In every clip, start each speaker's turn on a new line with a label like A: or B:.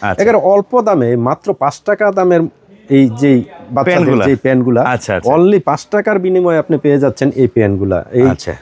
A: আচ্ছা।
B: এখানে অল্প দামে মাত্র পাঁচ টাকা দামের এই যে বাচ্চাদের যে প্যান্টগুলা
A: আচ্ছা, আচ্ছা।
B: অনলি পাঁচ টাকার বিনিময়ে আপনি পেয়ে যাচ্ছেন এই প্যান্টগুলা এই
A: আচ্ছা,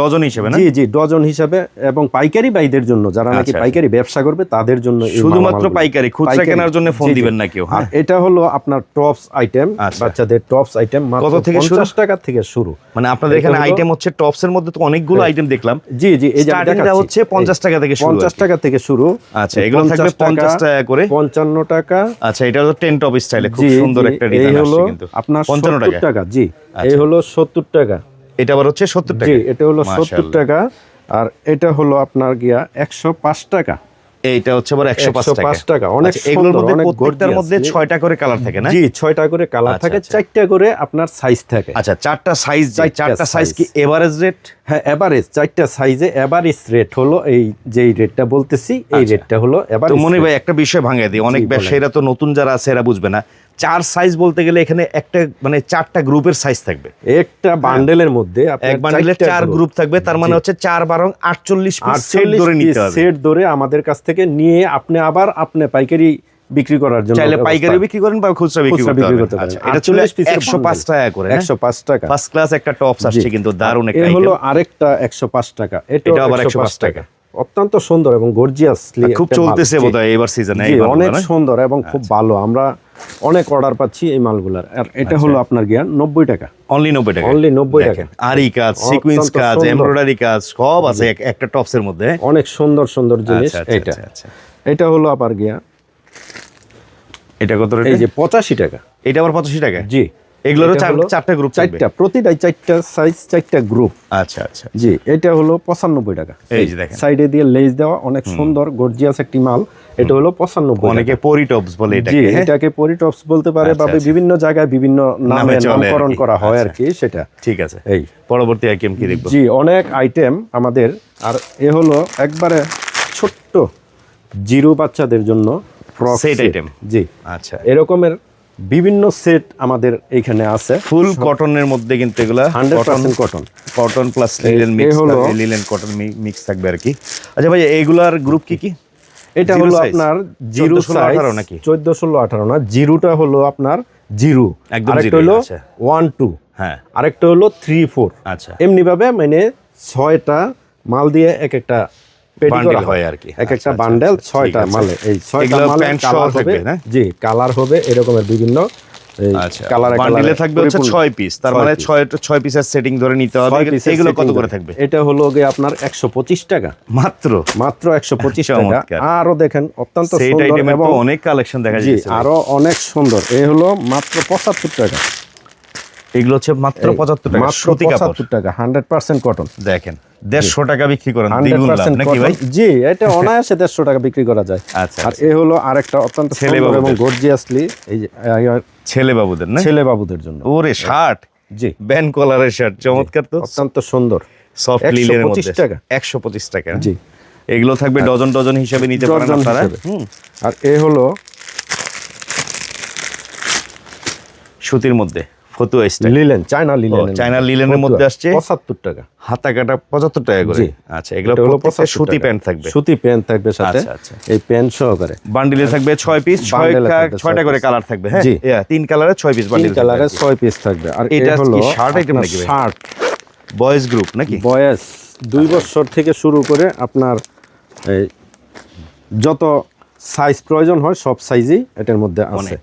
A: ডজন হিসেবে
B: জি জি ডজন হিসাবে এবং পাইকারি বাইদের জন্য যারা নাকি
A: আচ্ছা,
B: পাইকারি ব্যবসা করবে তাদের জন্য
A: শুধুমাত্র পাইকারি, খুচরা কেনার জন্য ফোন। দিবেন না কেউ, হ্যাঁ?
B: এটা হলো আপনার টপস আইটেম
A: আচ্ছা।
B: বাচ্চাদের টপস আইটেম
A: কত থেকে?
B: 50 টাকা থেকে শুরু
A: মানে আপনাদের এখানে আইটেম হচ্ছে টপস এর মধ্যে তো অনেকগুলো আইটেম দেখলাম
B: জি জি এই যে।
A: হচ্ছে 50 টাকা থেকে শুরু
B: পঞ্চাশ টাকা থেকে শুরু
A: আচ্ছা, এগুলো থাকবে 50 টাকা করে।
B: পঞ্চান্ন টাকা
A: আচ্ছা এটা হলো টেন টপ স্টাইলে খুব সুন্দর একটা
B: এই হলো আপনার
A: 55 টাকা।
B: জি
A: আচ্ছা।
B: এই হলো সত্তর টাকা।
A: এটা আবার হচ্ছে 70 টাকা।
B: জি এটা হলো সত্তর
A: মাশাআল্লাহ।
B: টাকা আর এটা হলো আপনার গিয়া একশো পাঁচ টাকা।
A: এইটা হচ্ছে আবার 105 টাকা।
B: 105 অনেক
A: আচ্ছা, এগুলোর মধ্যে প্রত্যেকটার মধ্যে 6টা করে কালার থাকে না?
B: জি ছয়টা করে কালার
A: আচ্ছা,
B: থাকে
A: আচ্ছা।
B: চারটা করে আপনার সাইজ থাকে।
A: আচ্ছা চারটা সাইজ
B: চারটা
A: চারটা সাইজ কি এভারেজ রেট
B: হ্যাঁ এভারেজ চারটা সাইজে এভারেজ রেট হলো এই যেই রেটটা বলতেছি এই
A: আচ্ছা।
B: রেটটা হলো
A: তো মনে ভাই একটা বিষয় ভাঙে দিই। অনেক ব্যবসায়ীরা তো নতুন যারা আছে এরা বুঝবে না। চার সাইজ বলতে গেলে এখানে একটা মানে চারটা গ্রুপের সাইজ থাকবে।
B: একটা বান্ডেলের মধ্যে
A: এক বান্ডিলে চার গ্রুপ থাকবে তার মানে হচ্ছে চার বারং আটচল্লিশ সেট ধরে নিতে হবে।
B: সেট ধরে আমাদের কাছ থেকে নিয়ে আপনি আবার আপনি পাইকারি বিক্রি করার জন্য
A: চাইলে পাইকারি বিক্রি করেন বা খুচরা বিক্রি করতে
B: পারেন।
A: আচ্ছা এটা ছিল
B: 48 পিসের
A: একশো পাঁচ
B: bundle।
A: টাকা করে হ্যাঁ?
B: 105 টাকা।
A: ফার্স্ট ক্লাস একটা টপস আসছে কিন্তু দারুণ একটা
B: হলো আরেকটা একশো পাঁচ টাকা।
A: এটাও
B: এটাও
A: আবার 105
B: টাকা। অত্যন্ত সুন্দর এবং গর্জিয়াসলি
A: খুব চলতেছে বোধহয় এবার সিজনে
B: অনেক সুন্দর এবং খুব ভালো। আমরা অনেক অর্ডার পাচ্ছি এই মালগুলার। আর এটা হলো আপনার গিয়া নব্বই টাকা।
A: অনলি নব্বই টাকা।
B: অনলি নব্বই টাকা।
A: আরি কাজ সিকুয়েন্স কাজ এমব্রয়ডারি কাজ সব আছে একটা টপস এর মধ্যে।
B: অনেক সুন্দর সুন্দর জিনিস
A: আচ্ছা, আচ্ছা,
B: এটা
A: আচ্ছা, আচ্ছা।
B: এটা হলো আবার গিয়া
A: এটা কত
B: এই যে পঁচাশি টাকা।
A: এটা আবার পঁচাশি টাকা?
B: জি।
A: এগুলোরও চারটা থাকবে?
B: চারটা প্রতিটাই চারটা সাইজ চারটা গ্রুপ
A: আচ্ছা আচ্ছা।
B: জি এটা হলো পঁচানব্বই টাকা।
A: এই যে দেখেন।
B: সাইডে দিয়ে লেজ দেওয়া অনেক সুন্দর গর্জিয়াস একটি মাল। এটা হলো পঁচানব্বই
A: অনেকে পরি টপস বলে
B: জি
A: এটাকে হ্যাঁ?
B: এটাকে পরিটপস বলতে পারে
A: আচ্ছা,
B: বা
A: আচ্ছা।
B: বিভিন্ন জায়গায় বিভিন্ন নামে
A: নামে
B: নামকরণ করা হয় আর
A: আচ্ছা।
B: কি সেটা।
A: ঠিক আছে।
B: এই।
A: পরবর্তী আইটেম কি দেখব?
B: জি অনেক আইটেম আমাদের। আর এ হলো একবারে ছোট্ট জিরো বাচ্চাদের জন্য ফ্রক। জি।
A: আচ্ছা।
B: এরকমের বিভিন্ন সেট আমাদের এইখানে আছে।
A: ফুল কটনের মধ্যে কিন্তু এগুলা
B: hundred
A: cotton
B: percent cotton
A: cotton plus linen mix
B: হলো-
A: লিলেন কটন মিক্স থাকবে আর কি। আচ্ছা ভাই এইগুলার গ্রুপ কি কি?
B: এটা হলো আপনার জিরো
A: 14, 16, 18 নাকি?
B: চোদ্দ ষোলো আঠারো না জিরোটা হলো আপনার জিরো।
A: একদম
B: আরেকটা হলো
A: আচ্ছা।
B: ওয়ান টু
A: হ্যাঁ।
B: আরেকটা হলো থ্রি ফোর
A: আচ্ছা।
B: এমনি ভাবে মানে ছয়টা মাল দিয়ে এক একটা পেটি
A: হয় আর কি।
B: এক একটা বান্ডেল ছয়টা মালে। এই ছয়টা মালে কালার হবে জি কালার হবে এরকমের বিভিন্ন এই
A: বান্ডিলে থাকবে হচ্ছে
B: পরিপূর্ণ।
A: ছয় পিস তার মানে
B: piece।
A: ছয় ছয় পিসের সেটিং ধরে নিতে হবে। এগুলো কত করে। থাকবে?
B: এটা হলো গিয়ে আপনার একশো পঁচিশ টাকা।
A: মাত্র?
B: মাত্র একশো পঁচিশ টাকা। আরও দেখেন অত্যন্ত
A: সেট
B: সুন্দর এবং
A: অনেক কালেকশন দেখা যাচ্ছে
B: আরও অনেক সুন্দর। এই হলো মাত্র পঁচাত্তর টাকা।
A: এগুলো হচ্ছে মাত্র পঁচাত্তর টাকা সুতি
B: পঁচাত্তর টাকা হান্ড্রেড পার্সেন্ট কটন
A: দেখেন দেড়শো টাকা বিক্রি করেন নাকি ভাই?
B: জি এটা অনায়াসে দেড়শো টাকা বিক্রি করা যায়।
A: আচ্ছা,
B: আর এ হলো আরেকটা অত্যন্ত
A: ছেলে
B: সুন্দর এবং। গর্জিয়াসলি এই যে
A: ছেলে বাবুদের না?
B: ছেলে বাবুদের জন্য।
A: ওরে শার্ট?
B: জি।
A: ব্যান কলারের শার্ট চমৎকার তো।
B: অত্যন্ত সুন্দর।
A: সফট
B: 125
A: লিলের মধ্যে
B: টাকা।
A: একশো পঁচিশ টাকা।
B: জি।
A: এগুলো থাকবে ডজন ডজন হিসেবে নিতে পারেন আপনারা।
B: আর এ হলো
A: সুতির মধ্যে। ফতু style.
B: Linen China linen
A: China লিলেনের মধ্যে আসছে
B: পঁচাত্তর টাকা।
A: হাতা কাটা পঁচাত্তর টাকা করে। আচ্ছা এগুলো প্রত্যেকটা সুতি প্যান্ট থাকবে।
B: সুতি প্যান্ট থাকবে সাথে।
A: আচ্ছা, আচ্ছা।
B: এই প্যান্ট সহকারে।
A: বান্ডিলে থাকবে ছয় পিস ছয়
B: Bundle এ
A: কা-
B: থাকবে
A: ছয়টা
B: ছয়
A: করে কালার থাকবে হ্যাঁ। তিন কালারে ছয় পিস
B: তিন
A: বান্ডিল
B: কালারে ছয় পিস থাকবে। আর
A: এটা
B: হলো
A: shirt item নাকি
B: শার্ট
A: বয়েজ গ্রুপ নাকি?
B: বয়স দুই বছর থেকে শুরু করে আপনার যত সাইজ প্রয়োজন হয় সব সাইজই এটার মধ্যে আছে।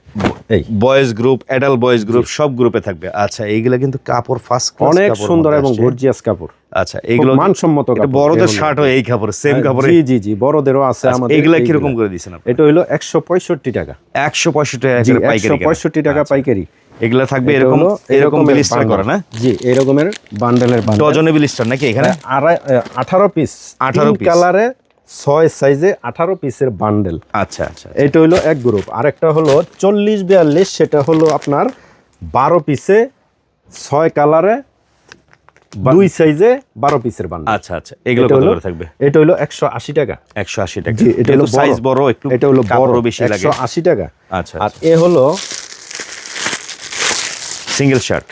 B: এই।
A: Boys group adult boys group সব গ্রুপে থাকবে। আচ্ছা এইগুলা কিন্তু কাপড় ফার্স্ট
B: অনেক সুন্দর এবং গর্জিয়াস কাপড়।
A: আচ্ছা এগুলো
B: মানসম্মত
A: এটা বড়দের
B: এগুলো।
A: শার্ট হয় এই কাপড় সেম কাপড়?
B: জি জি জি বড়দেরও আছে
A: আচ্ছা,
B: আমাদের
A: এগুলা
B: এইগুলা।
A: কীরকম করে দিয়েছেন আপনি
B: এটা হলো একশো পঁয়ষট্টি টাকা।
A: একশো পঁয়ষট্টি টাকা
B: জি
A: পাইকারি
B: একশো
A: কেনা।
B: পঁয়ষট্টি টাকা
A: আচ্ছা,
B: পাইকারি।
A: এগুলা থাকবে এরকম এরকম বিলিস্টার। করা না?
B: জি এরকমের বান্ডেলের বান্ডেল।
A: ডজনে বিলিস্টার নাকি এখানে?
B: আড়াই আঠারো পিস
A: 18 piece।
B: কালারে ছয় সাইজে আঠারো পিসের বান্ডেল।
A: আচ্ছা আচ্ছা
B: এটা হলো এক গ্রুপ আরেকটা হলো চল্লিশ বিয়াল্লিশ সেটা হলো আপনার বারো পিসে ছয় কালারে দুই সাইজে বারো পিসের বান্ডেল।
A: আচ্ছা আচ্ছা। এগুলো কত করে থাকবে?
B: এটা হলো একশো আশি টাকা।
A: একশো আশি টাকা।
B: এটা হলো
A: সাইজ বড় একটু
B: এটা হলো বড়।
A: বেশি লাগে।
B: একশো আশি টাকা।
A: আচ্ছা
B: আর এ হলো
A: সিঙ্গেল শার্ট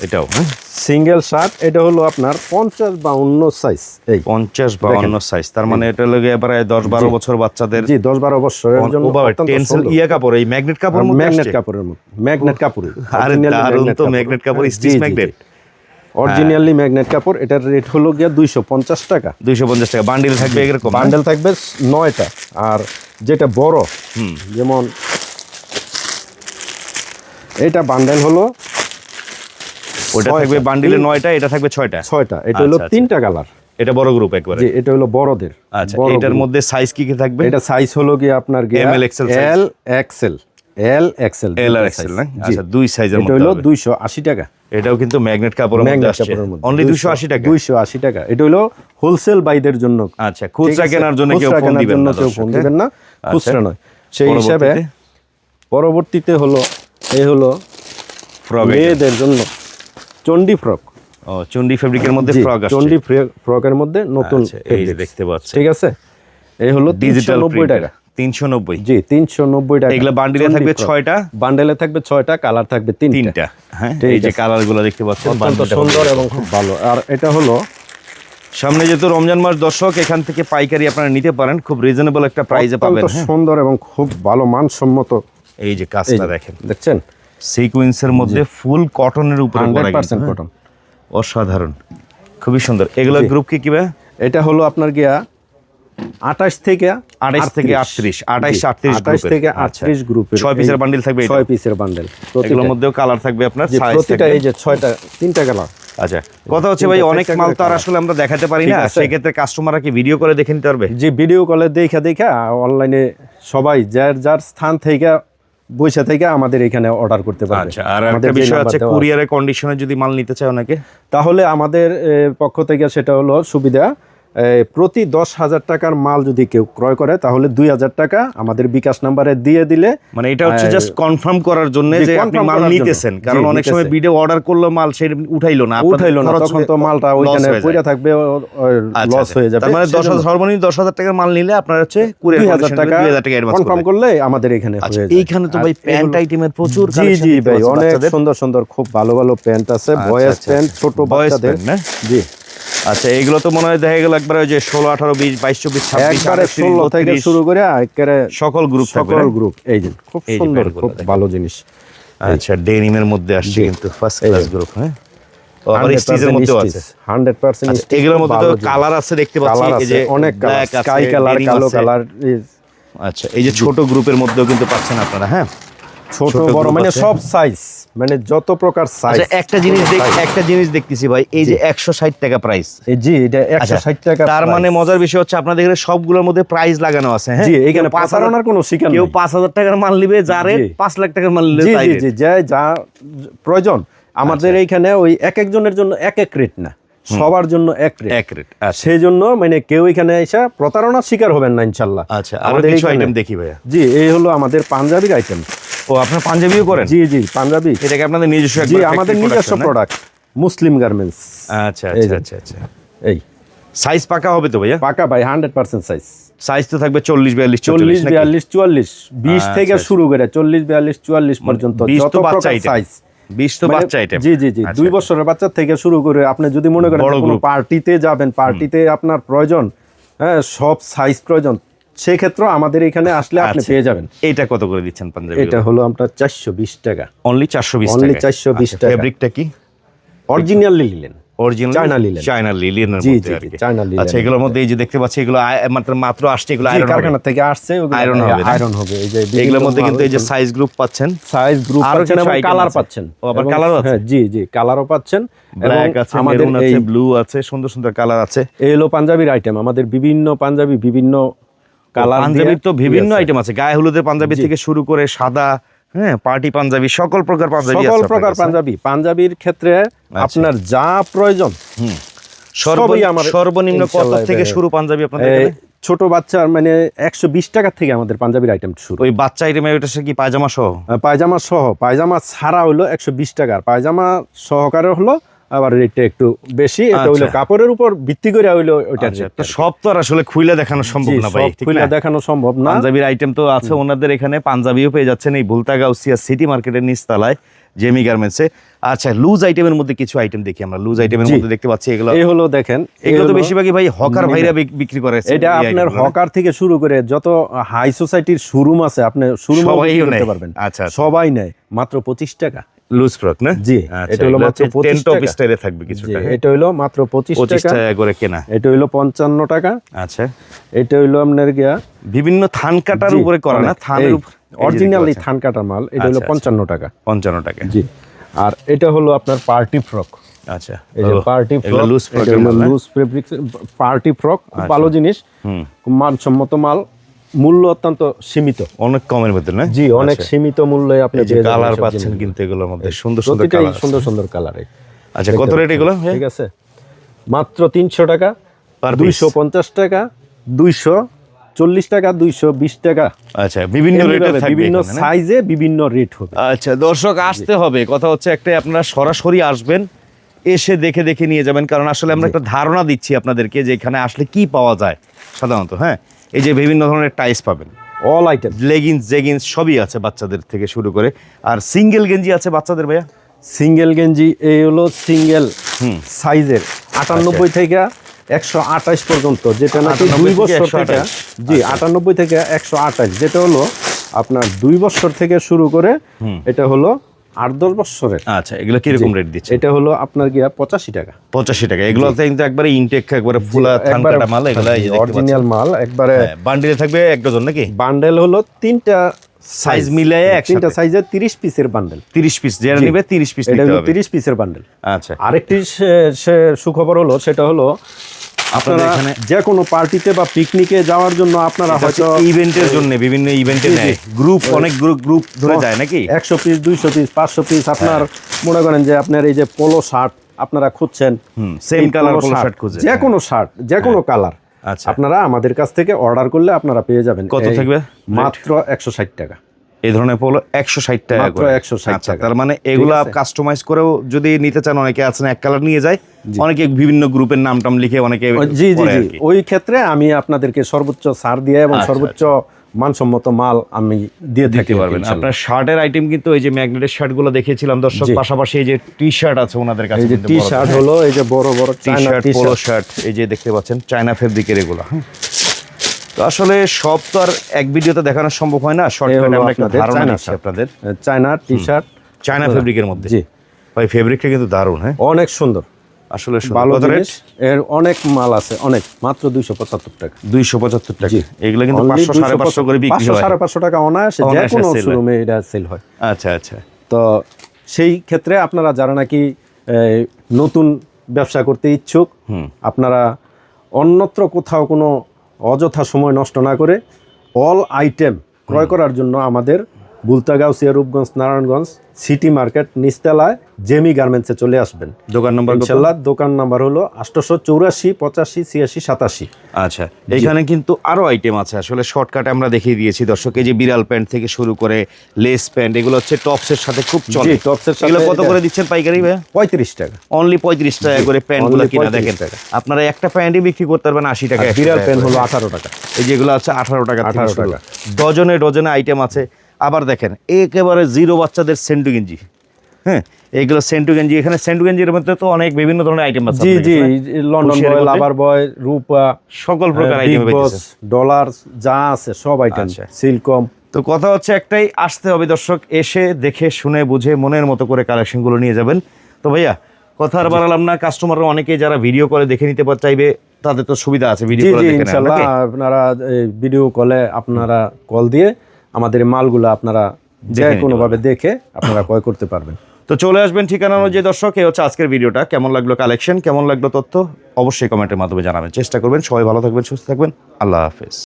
A: এটাও হ্যাঁ?
B: সিঙ্গেল শার্ট এটা হলো আপনার পঞ্চাশ বাউন্ন সাইজ এই।
A: পঞ্চাশ বাউন্ন সাইজ তার মানে এটা লাগে এবারে দশ বারো বছর বাচ্চাদের
B: জি দশ বারো বছর অত্যন্ত
A: ইয়া কাপড় এই ম্যাগনেট কাপড়
B: ম্যাগনেট কাপড়ের মতো ম্যাগনেট কাপড়
A: আরে তো ম্যাগনেট কাপড়। স্টিচ ম্যাগনেট
B: অরিজিনালি ম্যাগনেট কাপড় এটার রেট হলো গিয়া দুইশো পঞ্চাশ টাকা।
A: দুইশো পঞ্চাশ টাকা বান্ডিল থাকবে এরকম হ্যাঁ?
B: বান্ডেল থাকবে নয়টা আর যেটা বড় যেমন এটা বান্ডেল হলো
A: ওটা থাকবে বান্ডিলে
B: তিন-
A: নয়টা এটা থাকবে ছয়টা।
B: ছয়টা। এটা হলো
A: আচ্ছা, আচ্ছা।
B: তিনটা কালার
A: এটা বড় গ্রুপ একবারে।
B: যে এটা হলো বড়দের।
A: আচ্ছা এটার। মধ্যে সাইজ কি কি থাকবে?
B: এটা সাইজ হলো গিয়ে আপনার
A: ML, XL size।
B: L XL L XL
A: L আর এক্সেল না? আচ্ছা দুই সাইজের মধ্যে এটা
B: হলো
A: হবে।
B: দুইশো আশি টাকা।
A: এটাও কিন্তু ম্যাগনেট কাপড়ের মধ্যে আসছে। অনলি দুশো আশি টাকা।
B: দুইশো আশি টাকা। এটা হলো হোলসেল বাইদের জন্য।
A: আচ্ছা খুচরা কেনার জন্য কেউ ফোন দিবেন না
B: কেউ ফোন
A: হ্যাঁ?
B: দিবেন না। খুচরা নয়। সেই হিসাবে
A: পরবর্তীতে
B: হলো এই হলো মেয়েদের জন্য। চন্ডি ফ্রক।
A: ও চন্ডি ফেব্রিকের মধ্যে ফ্রক আসছে।
B: চন্ডি ফ্রকের মধ্যে নতুন
A: আচ্ছা, এই যে দেখতে পাচ্ছেন।
B: ঠিক আছে? এই হলো
A: ডিজিটাল
B: ডিজিটাল নব্বই টাকা।
A: তিনশো নব্বই।
B: জি তিনশো নব্বই টাকা।
A: এগুলো বান্ডিলে থাকবে
B: frock।
A: ছয়টা।
B: বান্ডেলে থাকবে ছয়টা কালার থাকবে তিনটা।
A: তিনটা হ্যাঁ? এই যে
B: আছে।
A: কালারগুলো দেখতে পাচ্ছেন
B: অত্যন্ত সুন্দর এবং খুব ভালো। আর এটা হলো
A: সামনে যেহেতু রমজান মাস দর্শক এখান থেকে পাইকারি আপনারা নিতে পারেন। খুব রিজনেবল একটা প্রাইসে পাবেন হ্যাঁ?
B: সুন্দর এবং খুব ভালো মানসম্মত।
A: এই যে কাজটা দেখেন।
B: দেখছেন?
A: সিকোয়েন্সের মধ্যে ফুল কটনের উপরে
B: পার্সেন্ট
A: হ্যাঁ?
B: কটন
A: অসাধারণ। খুবই সুন্দর। এগুলো গ্রুপ কি কি ভাই?
B: এটা হলো আপনার গিয়া আঠাশ থেকে
A: 28 থেকে 38, 28, 38
B: আঠাশ। থেকে
A: আচ্ছা।
B: আটত্রিশ গ্রুপের
A: ছয় পিসের bundle থাকবে?
B: ছয় পিসের বান্ডেল
A: এগুলোর মধ্যেও কালার থাকবে আপনার
B: প্রতিটা এই যে ছয়টা তিনটা কালার
A: আচ্ছা কথা হচ্ছে ভাই অনেক মাল তো আর আসলে আমরা দেখাতে পারি না। সেক্ষেত্রে কাস্টমাররা কি ভিডিও করে দেখে নিতে পারবে?
B: যে ভিডিও কলে দেখা দেখা অনলাইনে সবাই যার যার স্থান থেকে বৈশা থেকে আমাদের এখানে অর্ডার করতে পারবে।
A: আচ্ছা আর একটা বিষয় আছে
B: দেওয়া
A: কুরিয়ারের কন্ডিশনে যদি মাল নিতে চায় অনেকে
B: তাহলে আমাদের পক্ষ থেকে সেটা হলো সুবিধা। প্রতি দশ হাজার টাকার মাল যদি কেউ ক্রয় করে তাহলে দুই হাজার টাকা আমাদের বিকাশ নাম্বারে দিয়ে দিলে
A: মানে এটা হচ্ছে জাস্ট কনফার্ম করার জন্য যে আপনি মাল নিতেছেন। কারণ অনেক সময়। ভিডিও অর্ডার করল মাল সে উঠাইলো না।
B: উঠাইলো না তখন তো মালটা ওইখানে পড়ে থাকবে
A: আচ্ছা,
B: লস
A: আচ্ছা।
B: হয়ে যাবে।
A: মানে দশ হাজার সর্বনিম্ন দশ হাজার টাকার মাল নিলে আপনার হচ্ছে
B: দুই হাজার টাকা
A: দুই হাজার টাকা অ্যাডভান্স
B: কনফার্ম করলে আমাদের এখানে
A: আচ্ছা
B: হয়ে যায়।
A: এইখানে তো ভাই প্যান্ট আইটেমের প্রচুর
B: জি জি ভাই অনেক সুন্দর সুন্দর খুব ভালো ভালো প্যান্ট আছে।
A: আচ্ছা,
B: বয়েজ
A: আচ্ছা,
B: প্যান্ট
A: আচ্ছা।
B: ছোট বাচ্চাদের।
A: না?
B: জি।
A: আচ্ছা এগুলো তো মনে হয় দেখা গেল একবার ওই যে ষোলো আঠারো বিশ বাইশ চব্বিশ ছাব্বিশ
B: একবারে ষোলো থেকে শুরু করে একেবারে
A: সকল গ্রুপ
B: সকল গ্রুপ এই যে খুব সুন্দর খুব ভালো জিনিস।
A: আচ্ছা ডেনিমের মধ্যে আসছে কিন্তু ফার্স্ট ক্লাস গ্রুপ হ্যাঁ? আচ্ছা, মধ্যে কালার আছে দেখতে পাচ্ছি এই যে আচ্ছা ছোট গ্রুপের মধ্যেও কিন্তু পাচ্ছেন আপনারা হ্যাঁ?
B: ছোট বড় মানে সব সাইজ মানে যত প্রকার সাইজ
A: আচ্ছা একটা জিনিস একটা জিনিস দেখতেছি ভাই এই যে একশো ষাট টাকা প্রাইস
B: জি এটা একশো ষাট টাকা
A: তার মানে মজার বিষয় হচ্ছে আপনাদের এখানে সবগুলোর মধ্যে প্রাইস লাগানো আছে হ্যাঁ?
B: জি এখানে
A: কেউ পাঁচ হাজার-
B: প্রতারণার কোনো শিকার
A: কেউ
B: নেই।
A: পাঁচ হাজার টাকার মাল নিবে
B: যারে
A: পাঁচ লাখ টাকার মাল নেবে
B: জি জি জি যা যা প্রয়োজন। আমাদের এইখানে ওই এক একজনের জন্য এক এক রেট না। সবার জন্য এক রেট
A: এক রেট আচ্ছা।
B: সেই জন্য মানে কেউ এখানে এসে প্রতারণার শিকার হবেন না ইনশাল্লাহ।
A: আচ্ছা
B: আমাদের
A: কিছু আইটেম দেখি ভাইয়া।
B: জি এই হলো আমাদের পাঞ্জাবির আইটেম
A: ও আপনার পাঞ্জাবিও করেন?
B: জি জি পাঞ্জাবি।
A: এটাকে আপনাদের নিজস্ব
B: জি আমাদের নিজস্ব প্রোডাক্ট মুসলিম গার্মেন্টস
A: আচ্ছা আচ্ছা আচ্ছা আচ্ছা।
B: এই।
A: সাইজ পাকা হবে তো ভাইয়া?
B: পাকা ভাই হান্ড্রেড পার্সেন্ট সাইজ
A: সাইজ তো থাকবে চল্লিশ বিয়াল্লিশ
B: চল্লিশ বিয়াল্লিশ চুয়াল্লিশ বিশ
A: আচ্ছা,
B: থেকে
A: আচ্ছা।
B: শুরু করে চল্লিশ বিয়াল্লিশ চুয়াল্লিশ পর্যন্ত
A: বিশ
B: যত
A: তো বাচ্চা
B: প্রকার সাইজ
A: বিশ তো বাচ্চা আইটেম
B: জি জি জি। দুই বছরের বাচ্চা থেকে শুরু করে আপনি যদি মনে করেন কোনো পার্টিতে যাবেন পার্টিতে আপনার প্রয়োজন হ্যাঁ সব সাইজ প্রয়োজন সেক্ষেত্রে আমাদের এখানে আসলে আপনি
A: আচ্ছা।
B: পেয়ে যাবেন।
A: এটা কত করে দিচ্ছেন পাঞ্জাবি
B: এটা হলো আপনার চারশো বিশ টাকা।
A: অনলি চারশো বিশ
B: অনলি
A: চারশো
B: 420 টাকা।
A: ফেব্রিকটা কি?
B: অরিজিনালি নিলেন।
A: অরিজিনাল। চায়না মধ্যে আর কি। আচ্ছা এগুলোর মধ্যে। এই যে দেখতে পাচ্ছি এগুলো মাত্র মাত্র আসছে এগুলো আয়রন
B: কারখানা থেকে আসছে
A: Iron হবে
B: আয়রন হবে এই যে
A: এগুলোর মধ্যে কিন্তু এই যে সাইজ গ্রুপ পাচ্ছেন।
B: সাইজ গ্রুপ পাচ্ছেন এবং কালার পাচ্ছেন।
A: ও, আবার
B: এবং-
A: আছে?
B: হ্যাঁ জি জি কালারও পাচ্ছেন।
A: ব্ল্যাক আছে
B: আমাদের
A: মেরুন আছে ব্লু আছে সুন্দর সুন্দর কালার আছে।
B: এই হলো পাঞ্জাবির আইটেম আমাদের বিভিন্ন পাঞ্জাবি বিভিন্ন কালার
A: পাঞ্জাবির তো বিভিন্ন আইটেম আছে। গায়ে হলুদের পাঞ্জাবি থেকে শুরু করে সাদা হ্যাঁ পার্টি পাঞ্জাবি সকল প্রকার পাঞ্জাবি
B: সকল প্রকার পাঞ্জাবি। পাঞ্জাবির ক্ষেত্রে
A: আচ্ছা।
B: আপনার যা প্রয়োজন
A: সর্বনিম্ন কত থেকে শুরু পাঞ্জাবি আপনাদের
B: ছোট বাচ্চার মানে একশো বিশ টাকা থেকে আমাদের পাঞ্জাবির আইটেম শুরু।
A: ওই বাচ্চা আইটেম ওইটা সে কি পায়জামা সহ?
B: পায়জামা সহ পায়জামা ছাড়া হলো একশো বিশ টাকার। পায়জামা সহকারে হলো আবার রেটটা একটু বেশি এটা হইল
A: আচ্ছা।
B: কাপড়ের উপর ভিত্তি করে হইল ওইটার
A: আচ্ছা, সব তো আর আসলে খুইলে দেখানো সম্ভব না ভাই না?
B: দেখানো সম্ভব না
A: পাঞ্জাবির আইটেম তো আছে ওনাদের এখানে পাঞ্জাবিও পেয়ে যাচ্ছেন এই ভুলতাগাউসিয়া সিটি মার্কেটের নিচতলায় জেমি গার্মেন্টসে আচ্ছা লুজ আইটেমের মধ্যে কিছু আইটেম দেখি আমরা লুজ আইটেমের মধ্যে দেখতে পাচ্ছি এগুলো
B: এই হলো দেখেন
A: এগুলো তো বেশিরভাগই ভাই হকার। ভাইরা বিক্রি করে
B: এটা আপনার হকার থেকে শুরু করে যত হাই সোসাইটির শোরুম আছে আপনি শোরুম করতে
A: নেয়।
B: পারবেন
A: আচ্ছা, আচ্ছা।
B: সবাই নেয় মাত্র পঁচিশ টাকা
A: লুজ ফ্রক না?
B: জি,
A: আচ্ছা,
B: এটা হলো মাত্র 25
A: 10 টপ
B: টাকা।
A: স্টাইলে থাকবে কিছু
B: জি,
A: টাকা
B: এটা হইল মাত্র পঁচিশ
A: পঁচিশ
B: টাকা
A: টাকা করে কেনা।
B: এটা হইল পঞ্চান্ন টাকা।
A: আচ্ছা।
B: এটা হইল আপনার গিয়া
A: বিভিন্ন থান কাটার উপরে করা না? থানের উপর
B: অরিজিনালি থান কাটা মাল এটা হলো
A: আচ্ছা,
B: পঞ্চান্ন টাকা।
A: পঞ্চান্ন টাকা।
B: জি আর এটা হলো আপনার পার্টি ফ্রক।
A: আচ্ছা।
B: এই যে পার্টি ফ্রক
A: লুজ
B: এটা লুজ ফেব্রিক্স পার্টি ফ্রক খুব ভালো জিনিস। খুব মানসম্মত মাল। মূল্য অত্যন্ত সীমিত।
A: অনেক কমের মধ্যে না?
B: জি অনেক সীমিত মূল্যে আপনি
A: যে কালার পাচ্ছেন কিন্তু এগুলোর মধ্যে সুন্দর সুন্দর কালার
B: সুন্দর সুন্দর কালার
A: আচ্ছা কত রেট এগুলো
B: ঠিক আছে। মাত্র তিনশো টাকা? দুইশো পঞ্চাশ টাকা দুইশো চল্লিশ টাকা দুইশো বিশ টাকা।
A: আচ্ছা বিভিন্ন
B: বিভিন্ন সাইজে বিভিন্ন রেট হবে।
A: আচ্ছা দর্শক আসতে হবে। কথা হচ্ছে একটা আপনারা সরাসরি আসবেন এসে দেখে দেখে নিয়ে যাবেন কারণ আসলে আমরা একটা ধারণা দিচ্ছি আপনাদেরকে যে এখানে আসলে কি পাওয়া যায় সাধারণত হ্যাঁ? এই যে বিভিন্ন ধরনের টাইস পাবেন।
B: অল আইটেম
A: লেগিংস জেগিংস সবই আছে বাচ্চাদের থেকে শুরু করে। আর সিঙ্গেল গেঞ্জি আছে বাচ্চাদের ভাইয়া?
B: সিঙ্গেল গেঞ্জি এই হলো সিঙ্গেল
A: হুম।
B: সাইজের আটানব্বই থেকে একশো আঠাশ পর্যন্ত যেটা নাকি দুই বছর থেকে জি আটানব্বই থেকে একশো আঠাশ যেটা হলো আপনার দুই বছর থেকে শুরু করে এটা হলো আট দশ বছরের।
A: আচ্ছা এগুলো কীরকম রেট দিচ্ছে?
B: এটা হলো আপনার গিয়া পঁচাশি টাকা।
A: পঁচাশি টাকা। এগুলোতে কিন্তু একবারে ইনটেক একবারে ফুলা মাল এগুলো
B: অরিজিনাল মাল একবারে
A: বান্ডিলে থাকবে এক ডজন নাকি?
B: বান্ডেল হলো তিনটা
A: সাইজ মিলায়ে একসাথে।
B: তিনটা সাইজের তিরিশ পিসের বান্ডেল
A: তিরিশ পিস যারা নিবে তিরিশ পিস
B: এটা
A: নিতে
B: হলো
A: হবে।
B: তিরিশ পিসের বান্ডেল
A: আচ্ছা।
B: আরেকটি সুখবর হলো সেটা হলো আপনারা যে কোনো পার্টিতে বা পিকনিকে যাওয়ার জন্য আপনারা হয়তো
A: ইভেন্টের জন্য বিভিন্ন ইভেন্টে। নেয়। গ্রুপ অনেক গ্রুপ গ্রুপ ধরে যায় নাকি?
B: একশো পিস দুইশো পিস পাঁচশো পিস আপনার মনে করেন যে আপনার এই যে পোলো শার্ট আপনারা খুঁজছেন
A: হুম, same
B: এই
A: colour
B: polo
A: polo
B: shirt,
A: shirt খুঁজে,
B: যে কোনো শার্ট যে কোনো কালার
A: আচ্ছা।
B: আপনারা আমাদের কাছ থেকে অর্ডার করলে আপনারা পেয়ে যাবেন।
A: কত থাকবে?
B: মাত্র একশো ষাট টাকা।
A: এই ধরনের পোলো একশো ষাট টাকা
B: মাত্র
A: করে।
B: 160
A: আচ্ছা,
B: টাকা।
A: তার মানে এগুলা? কাস্টমাইজ করেও যদি নিতে চান অনেকে আছেন এক কালার নিয়ে যায়। অনেকে বিভিন্ন গ্রুপের নাম টাম লিখে অনেকে
B: জি জি জি। ওই ক্ষেত্রে আমি আপনাদেরকে সর্বোচ্চ ছাড় দিয়ে এবং
A: আচ্ছা,
B: সর্বোচ্চ মানসম্মত মাল আমি দিয়ে
A: দিতে পারবেন। আপনার শার্টের আইটেম কিন্তু এই যে ম্যাগনেটের শার্টগুলো দেখিয়েছিলাম দর্শক পাশাপাশি এই যে টি শার্ট আছে ওনাদের কাছে
B: এই যে টি শার্ট হলো এই যে বড় বড়
A: T shirt polo
B: shirt
A: shirt এই যে দেখতে পাচ্ছেন চায়না ফেব্রিকের এগুলো হ্যাঁ। তো আসলে সব তো আর এক ভিডিওতে দেখানো সম্ভব হয় না।
B: আপনাদের
A: ধারণা
B: চায়না
A: আপনাদের।
B: চায়না টি শার্ট
A: চায়না ফেব্রিকের মধ্যে।
B: জি।
A: ভাই ফেব্রিকটা কিন্তু দারুণ হ্যাঁ?
B: অনেক সুন্দর।
A: আসলে
B: ভালো
A: রেট
B: এর অনেক মাল আছে অনেক মাত্র দুইশো পঁচাত্তর টাকা।
A: দুইশো পঁচাত্তর টাকা। এগুলো কিন্তু পাঁচশো সাড়ে পাঁচশো করে বিক্রি হয়।
B: সাড়ে পাঁচশো টাকা অনায়াসে যে কোনো শোরুমে এটা সেল হয়।
A: আচ্ছা আচ্ছা।
B: তো সেই ক্ষেত্রে আপনারা যারা নাকি নতুন ব্যবসা করতে ইচ্ছুক। আপনারা অন্যত্র কোথাও কোনো অযথা সময় নষ্ট না করে অল আইটেম ক্রয় করার জন্য আমাদের বুলতাগাঁও রূপগঞ্জ নারায়ণগঞ্জ সিটি মার্কেট নিস্তালায় জেমি গার্মেন্টসে চলে আসবেন।
A: দোকান নম্বর?
B: ইনশাল্লাহ দোকান নাম্বার হলো আটশোশো চৌরাশি পঁচাশি ছিয়াশি সাতাশি।
A: আচ্ছা এখানে কিন্তু আরও আইটেম আছে। আসলে শর্টকাটে আমরা দেখিয়ে দিয়েছি। দর্শক এই যে বিড়াল প্যান্ট থেকে শুরু করে লেস প্যান্ট এগুলো হচ্ছে টপসের সাথে খুব চলে।
B: জি, টপসের সাথে
A: এগুলো কত করে দিচ্ছেন পাইকারি ভাই?
B: পঁয়ত্রিশ টাকা।
A: অনলি পঁয়ত্রিশ টাকা করে প্যান্টগুলো কিনা দেখেন। আপনারা একটা প্যান্টই বিক্রি করতে পারবেন আশি টাকা
B: বিড়াল
A: প্যান্ট
B: হলো আঠারো টাকা।
A: এই যেগুলো আছে আঠারো টাকা
B: 18
A: আঠারো টাকা
B: টাকা।
A: ডজনে ডজনে আইটেম আছে। আবার দেখেন একেবারে জিরো বাচ্চাদের সেন্টু গেঞ্জি। হ্যাঁ এইগুলো সেন্টু গেঞ্জি। এখানে সেন্টু গেঞ্জির মধ্যে তো অনেক বিভিন্ন ধরনের আইটেম আছে
B: জি জি লন্ডন বয় লাভার বয় রূপা
A: সকল প্রকার আইটেম
B: বস ডলার যা আছে সব আইটেম
A: আচ্ছা।
B: সিলকম
A: তো কথা হচ্ছে একটাই আসতে হবে দর্শক এসে দেখে শুনে বুঝে মনের মতো করে কালেকশনগুলো নিয়ে যাবেন। তো ভাইয়া কথা আর বাড়ালাম না কাস্টমাররা অনেকে যারা ভিডিও করে দেখে নিতে পার চাইবে তাদের তো সুবিধা আছে ভিডিও করে দেখে?
B: আপনারা ভিডিও কলে আপনারা কল দিয়ে আমাদের মালগুলো আপনারা যে
A: কোনোভাবে
B: কোনো ভাবে দেখে আপনারা ক্রয় করতে পারবেন।
A: তো চলে আসবেন ঠিকানা অনুযায়ী দর্শক এই হচ্ছে আজকের ভিডিওটা। কেমন লাগল কালেকশন কেমন লাগল তথ্য? অবশ্যই কমেন্টের মাধ্যমে জানাবেন। চেষ্টা করবেন। সবাই ভালো থাকবেন সুস্থ থাকবেন। আল্লাহ হাফেজ।